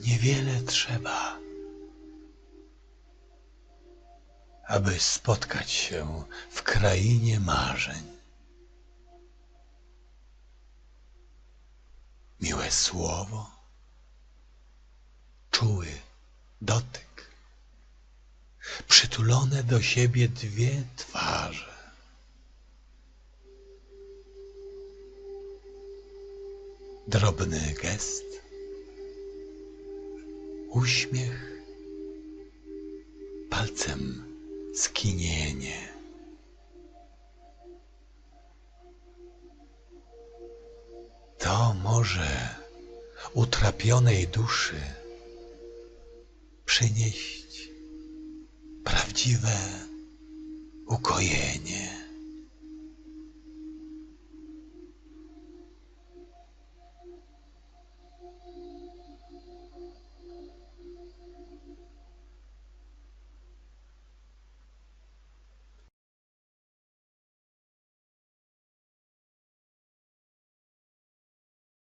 Niewiele trzeba, aby spotkać się w krainie marzeń. Miłe słowo, czuły dotyk, przytulone do siebie dwie twarze. Drobny gest, uśmiech, palcem skinienie. To może utrapionej duszy przynieść prawdziwe ukojenie. どうも。